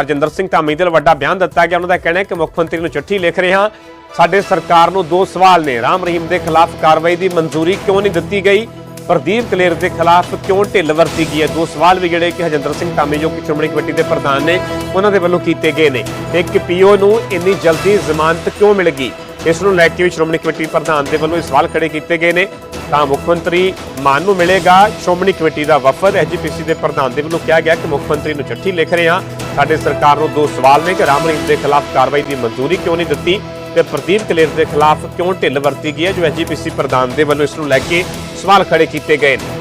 ਹਰਜਿੰਦਰ ਸਿੰਘ ਧਾਮੀ ਦੇ ਵੱਡਾ ਬਿਆਨ ਦਿੱਤਾ ਗਿਆ। ਉਹਨਾਂ ਦਾ ਕਹਿਣਾ ਹੈ ਕਿ ਮੁੱਖ ਮੰਤਰੀ ਨੂੰ ਚਿੱਠੀ ਲਿਖ ਰਹੇ ਹਾਂ। ਸਾਡੇ ਸਰਕਾਰ ਨੂੰ ਦੋ ਸਵਾਲ ਨੇ। ਰਾਮ ਰਹੀਮ ਦੇ ਖਿਲਾਫ ਕਾਰਵਾਈ ਦੀ ਮਨਜ਼ੂਰੀ ਕਿਉਂ ਨਹੀਂ ਦਿੱਤੀ ਗਈ? ਪ੍ਰਦੀਪ ਕਲੇਰ ਦੇ ਖਿਲਾਫ ਕਿਉਂ ਢਿੱਲ ਵਰਤੀ ਗਈ ਹੈ? ਦੋ ਸਵਾਲ ਵੀ ਜਿਹੜੇ ਕਿ ਹਰਜਿੰਦਰ ਸਿੰਘ ਧਾਮੀ, ਜੋ ਕਿ ਸ਼੍ਰੋਮਣੀ ਕਮੇਟੀ ਦੇ ਪ੍ਰਧਾਨ ਨੇ, ਉਹਨਾਂ ਦੇ ਵੱਲੋਂ ਕੀਤੇ ਗਏ ਨੇ। ਇੱਕ ਪੀਓ ਨੂੰ ਇੰਨੀ ਜਲਦੀ ਜ਼ਮਾਨਤ ਕਿਉਂ ਮਿਲ ਗਈ? ਇਸ ਨੂੰ ਲੈ ਕੇ ਵੀ ਸ਼੍ਰੋਮਣੀ ਕਮੇਟੀ ਪ੍ਰਧਾਨ ਦੇ ਵੱਲੋਂ ਇਹ ਸਵਾਲ ਖੜੇ ਕੀਤੇ ਗਏ ਨੇ। ਤਾਂ ਮੁੱਖ ਮੰਤਰੀ ਮਾਨ ਨੂੰ ਮਿਲੇਗਾ। ਸ਼੍ਰੋਮਣੀ ਕਮੇਟੀ ਦਾ ਵਫਦ ਐਜੀਪੀਸੀ ਦੇ ਪ੍ਰਧਾਨ ਦੇ ਵੱਲੋਂ ਕਿਹਾ ਗਿਆ ਕਿ ਮੁੱਖ ਮੰਤਰੀ ਨੂੰ ਚਿੱਠੀ ਲਿਖ ਰਹੇ ਹਾਂ। ਸਾਡੇ ਸਰਕਾਰ ਨੂੰ ਦੋ ਸਵਾਲ ਨੇ ਕਿ ਰਾਮ ਰਹੀਮ ਦੇ ਖਿਲਾਫ ਕਾਰਵਾਈ ਦੀ ਮਨਜ਼ੂਰੀ ਕਿਉਂ ਨਹੀਂ ਦਿੱਤੀ ਤੇ ਪ੍ਰਦੀਪ ਕਲੇਰ ਦੇ ਖਿਲਾਫ ਕਿਉਂ ਢਿੱਲ ਵਰਤੀ ਗਈ ਹੈ, ਜੋ ਐਜੀਪੀਸੀ ਪ੍ਰਧਾਨ ਦੇ ਵੱਲੋਂ ਇਸ ਨੂੰ ਲੈ ਕੇ ਸਵਾਲ ਖੜੇ ਕੀਤੇ ਗਏ ਨੇ।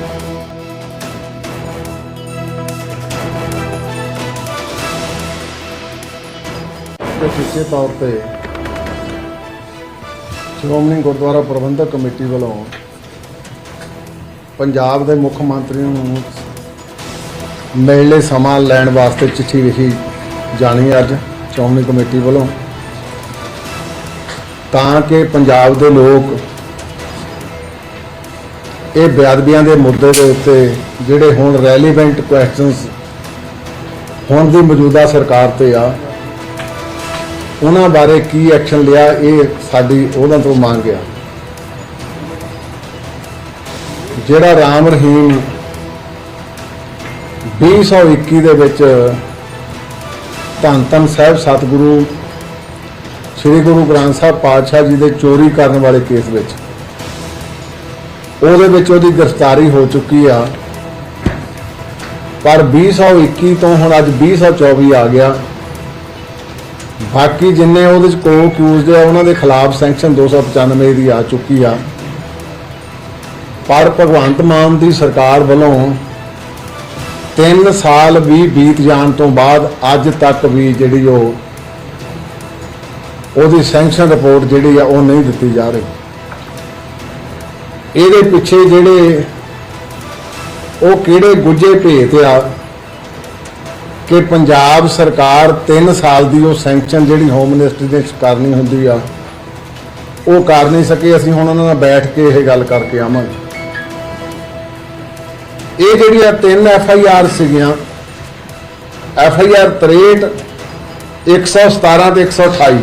ਤੇ ਤੌਰ ਤੇ ਸ਼੍ਰੋਮਣੀ ਗੁਰਦੁਆਰਾ ਪ੍ਰਬੰਧਕ ਕਮੇਟੀ ਵੱਲੋਂ ਪੰਜਾਬ ਦੇ ਮੁੱਖ ਮੰਤਰੀ ਨੂੰ ਮਿਲਣ ਲਈ ਸਮਾਂ ਲੈਣ ਵਾਸਤੇ ਚਿੱਠੀ ਲਿਖੀ ਜਾਣੀ ਅੱਜ ਸ਼੍ਰੋਮਣੀ ਕਮੇਟੀ ਵੱਲੋਂ। ਤਾਂ ਕਿ ਪੰਜਾਬ ਦੇ ਲੋਕ ਇਹ ਬੇਅਦਬੀਆਂ ਦੇ ਮੁੱਦੇ ਦੇ ਉੱਤੇ ਜਿਹੜੇ ਹੁਣ ਰੈਲੀਵੈਂਟ ਕੁਐਸਚਨਸ ਹੁਣ ਦੀ ਮੌਜੂਦਾ ਸਰਕਾਰ ਤੇ ਆ, ਉਹਨਾਂ ਬਾਰੇ ਕੀ ਐਕਸ਼ਨ ਲਿਆ ਇਹ ਸਾਡੀ ਉਹਨਾਂ ਤੋਂ ਮੰਗ ਆ। ਜਿਹੜਾ ਰਾਮ ਰਹੀਮ 2021 ਦੇ ਵਿੱਚ ਧੰਨ ਧੰਨ ਸਾਹਿਬ ਸਤਿਗੁਰੂ, ਸ੍ਰੀ ਗੁਰੂ ਗ੍ਰੰਥ ਸਾਹਿਬ ਪਾਤਸ਼ਾਹ ਜੀ ਦੇ ਚੋਰੀ ਕਰਨ ਵਾਲੇ ਕੇਸ ਵਿੱਚ। ਉਹਦੇ ਵਿੱਚ ਉਹਦੀ ਗ੍ਰਿਫਤਾਰੀ ਹੋ ਚੁੱਕੀ ਆ। ਪਰ 2021 ਤੋਂ ਹੁਣ ਅੱਜ 2024 ਆ ਗਿਆ। ਬਾਕੀ ਜਿੰਨੇ ਉਹਦੇ ਚ ਕੋ ਅਕਿਊਜ਼ਡ ਆ, ਉਹਨਾਂ ਦੇ ਖਿਲਾਫ ਸੈਂਕਸ਼ਨ 295 ਦੀ ਆ ਚੁੱਕੀ ਆ। ਪਰ ਭਗਵੰਤ ਮਾਨ ਦੀ ਸਰਕਾਰ ਵੱਲੋਂ 3 ਸਾਲ ਵੀ ਬੀਤ ਜਾਣ ਤੋਂ ਬਾਅਦ ਅੱਜ ਤੱਕ ਵੀ ਜਿਹੜੀ ਉਹ ਉਹਦੀ ਸੈਂਕਸ਼ਨ ਰਿਪੋਰਟ ਜਿਹੜੀ ਆ ਉਹ ਨਹੀਂ ਦਿੱਤੀ ਜਾ ਰਹੀ। ਇਹਦੇ ਪਿੱਛੇ ਜਿਹੜੇ ਉਹ ਕਿਹੜੇ ਗੁੱਜੇ ਭੇਤ ਆ ਕਿ ਪੰਜਾਬ ਸਰਕਾਰ 3 ਸਾਲ ਦੀ ਉਹ ਸੈਂਕਸ਼ਨ ਜਿਹੜੀ ਹੋਮ ਮਿਨਿਸਟਰੀ ਦੇ ਕਰਨੀ ਹੁੰਦੀ ਆ, ਉਹ ਕਰ ਨਹੀਂ ਸਕੇ। ਅਸੀਂ ਹੁਣ ਉਹਨਾਂ ਨਾਲ ਬੈਠ ਕੇ ਇਹ ਗੱਲ ਕਰਕੇ ਆਵਾਂਗੇ। ਇਹ ਜਿਹੜੀਆਂ ਤਿੰਨ ਐਫ ਆਈ ਆਰ ਸੀਗੀਆਂ ਐਫ ਆਈ ਆਰ 63 117 ਤੇ 128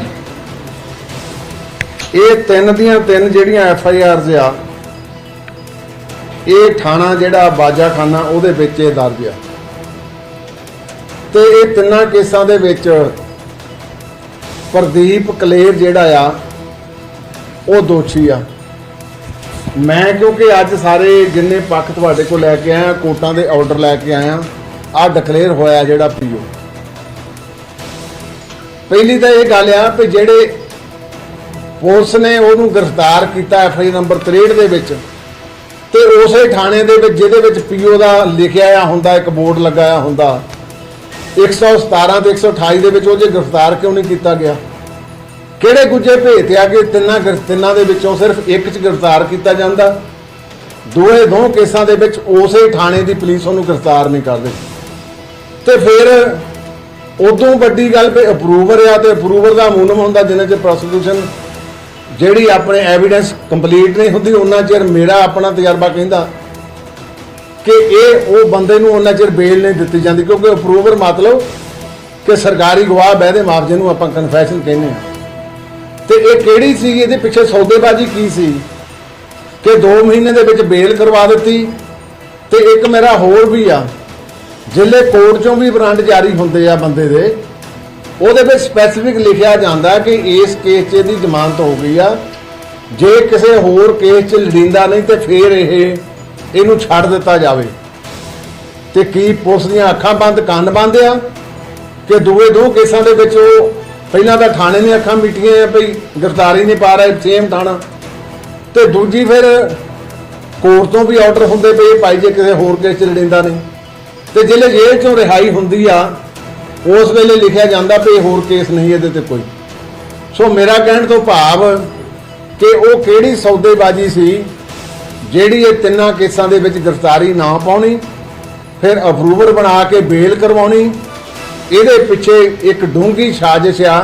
ਇਹ ਤਿੰਨ ਦੀਆਂ ਤਿੰਨ ਜਿਹੜੀਆਂ ਐਫ ਆਈ ਆਰਸ ਆ, ਇਹ ਥਾਣਾ ਜਿਹੜਾ ਬਾਜਾਖਾਨਾ ਉਹਦੇ ਵਿੱਚ ਇਹ ਦਰਜ ਆ। ਤੇ ਇਹ ਤਿੰਨਾਂ ਕੇਸਾਂ ਦੇ ਵਿੱਚ ਪ੍ਰਦੀਪ ਕਲੇਰ ਜਿਹੜਾ ਆ, ਉਹ ਦੋਸ਼ੀ ਆ। ਮੈਂ ਕਿਉਂਕਿ ਅੱਜ ਸਾਰੇ ਜਿੰਨੇ ਪੱਖ ਤੁਹਾਡੇ ਕੋਲ ਲੈ ਕੇ ਆਇਆ, ਕੋਟਾਂ ਦੇ ਆਰਡਰ ਲੈ ਕੇ ਆਇਆ ਆ ਡਿਕਲੇਅਰ ਹੋਇਆ ਜਿਹੜਾ ਪੀਓ ਪਹਿਲੀ ਤਾਂ ਇਹ ਗੱਲ ਆ ਕਿ ਜਿਹੜੇ ਪੁਲਿਸ ਨੇ ਉਹਨੂੰ ਗ੍ਰਿਫਤਾਰ ਕੀਤਾ ਐਫ ਆਈ ਨੰਬਰ 63 ਦੇ ਵਿੱਚ, ਤੇ ਉਸੇ ਥਾਣੇ ਦੇ ਵਿੱਚ ਜਿਹਦੇ ਵਿੱਚ ਪੀਓ ਦਾ ਲਿਖਿਆ ਆ ਹੁੰਦਾ, ਇੱਕ ਬੋਰਡ ਲਗਾਇਆ ਹੁੰਦਾ 117 ਤੇ 128 ਦੇ ਵਿੱਚ ਉਹ ਜੇ ਗ੍ਰਿਫਤਾਰ ਕਿਉਂ ਨਹੀਂ ਕੀਤਾ ਗਿਆ? ਕਿਹੜੇ ਗੁੱਜੇ ਭੇਤ ਆ ਕਿ ਤਿੰਨਾਂ ਗ੍ਰਿਫ- ਤਿੰਨਾਂ ਦੇ ਵਿੱਚੋਂ ਸਿਰਫ ਇੱਕ 'ਚ ਗ੍ਰਿਫਤਾਰ ਕੀਤਾ ਜਾਂਦਾ? ਦੋਏ ਦੋ ਕੇਸਾਂ ਦੇ ਵਿੱਚ ਉਸੇ ਥਾਣੇ ਦੀ ਪੁਲਿਸ ਉਹਨੂੰ ਗ੍ਰਿਫਤਾਰ ਨਹੀਂ ਕਰਦੇ ਤੇ ਫਿਰ ਉਦੋਂ ਵੱਡੀ ਗੱਲ ਵੀ ਅਪਰੂਵਰ ਆ ਤੇ ਅਪਰੂਵਰ ਦਾ ਮੂਨਮ ਹੁੰਦਾ ਜਿੰਨਾ 'ਚ ਪ੍ਰੋਸੀਕਿਊਸ਼ਨ ਜਿਹੜੀ ਆਪਣੇ ਐਵੀਡੈਂਸ ਕੰਪਲੀਟ ਨਹੀਂ ਹੁੰਦੀ, ਉਹਨਾਂ ਚਿਰ ਮੇਰਾ ਆਪਣਾ ਤਜਰਬਾ ਕਹਿੰਦਾ ਕਿ ਇਹ ਉਹ ਬੰਦੇ ਨੂੰ ਉਹਨਾਂ ਚਿਰ ਬੇਲ ਨਹੀਂ ਦਿੱਤੀ ਜਾਂਦੀ ਕਿਉਂਕਿ ਅਪਰੂਵਰ ਮਤਲਬ ਕਿ ਸਰਕਾਰੀ ਗਵਾਹ ਬਹਿਦੇ ਮਾਫ ਨੂੰ ਆਪਾਂ ਕਨਫੈਸ਼ਨ ਕਹਿੰਦੇ ਆ ਤੇ ਇਹ ਕਿਹੜੀ ਸੀਗੀ? ਇਹਦੇ ਪਿੱਛੇ ਸੌਦੇਬਾਜ਼ੀ ਕੀ ਸੀ? ਕਿ 2 ਮਹੀਨੇ ਦੇ ਵਿੱਚ ਬੇਲ ਕਰਵਾ ਦਿੱਤੀ ਤੇ ਇੱਕ ਮੇਰਾ ਹੋਰ ਵੀ ਆ, ਜ਼ਿਲ੍ਹੇ ਕੋਰਟ ਚੋਂ ਵੀ ਬਰਾਂਡ ਜਾਰੀ ਹੁੰਦੇ ਆ ਬੰਦੇ ਦੇ, ਉਹਦੇ ਵਿੱਚ ਸਪੈਸੀਫਿਕ ਲਿਖਿਆ ਜਾਂਦਾ ਕਿ ਇਸ ਕੇਸ 'ਚ ਇਹਦੀ ਜ਼ਮਾਨਤ ਹੋ ਗਈ ਆ। ਜੇ ਕਿਸੇ ਹੋਰ ਕੇਸ 'ਚ ਲੜਿੰਦਾ ਨਹੀਂ ਤੇ ਫਿਰ ਇਹ ਇਹਨੂੰ ਛੱਡ ਦਿੱਤਾ ਜਾਵੇ। ਤੇ ਕੀ ਪੁਲਿਸ ਦੀਆਂ ਅੱਖਾਂ ਬੰਦ ਕੰਨ ਬੰਦ ਆ? ਕਿ ਦੂਏ ਦੋ ਕੇਸਾਂ ਦੇ ਵਿੱਚ ਉਹ ਪਹਿਲਾਂ ਤਾਂ ਥਾਣੇ ਨੇ ਅੱਖਾਂ ਮੀਟੀਆਂ ਆ ਭਈ ਗ੍ਰਿਫਤਾਰੀ ਨਹੀਂ ਪਾ ਰਿਹਾ ਸੇਮ ਥਾਣਾ। ਤੇ ਦੂਜੀ ਫਿਰ ਕੋਰਟ ਤੋਂ ਵੀ ਆਰਡਰ ਹੁੰਦੇ ਪਏ ਭਾਈ ਜੇ ਕਿਸੇ ਹੋਰ ਕੇਸ 'ਚ ਲੜਿੰਦਾ ਨਹੀਂ। ਤੇ ਜਿਹੜੇ ਜੇਲ੍ਹ 'ਚੋਂ ਰਿਹਾਈ ਹੁੰਦੀ ਆ, ਉਸ ਵੇਲੇ ਲਿਖਿਆ ਜਾਂਦਾ ਵੀ ਹੋਰ ਕੇਸ ਨਹੀਂ ਇਹਦੇ ਤੇ ਕੋਈ। ਸੋ ਮੇਰਾ ਕਹਿਣ ਤੋਂ ਭਾਵ ਕਿ ਉਹ ਕਿਹੜੀ ਸੌਦੇਬਾਜ਼ੀ ਸੀ, ਜਿਹੜੀ ਇਹ ਤਿੰਨਾਂ ਕੇਸਾਂ ਦੇ ਵਿੱਚ ਗ੍ਰਿਫਤਾਰੀ ਨਾ ਪਾਉਣੀ, ਫਿਰ ਅਪਰੂਵਰ ਬਣਾ ਕੇ ਬੇਲ ਕਰਵਾਉਣੀ ਇਹਦੇ ਪਿੱਛੇ ਇੱਕ ਡੂੰਗੀ ਸਾਜ਼ਿਸ਼ ਆ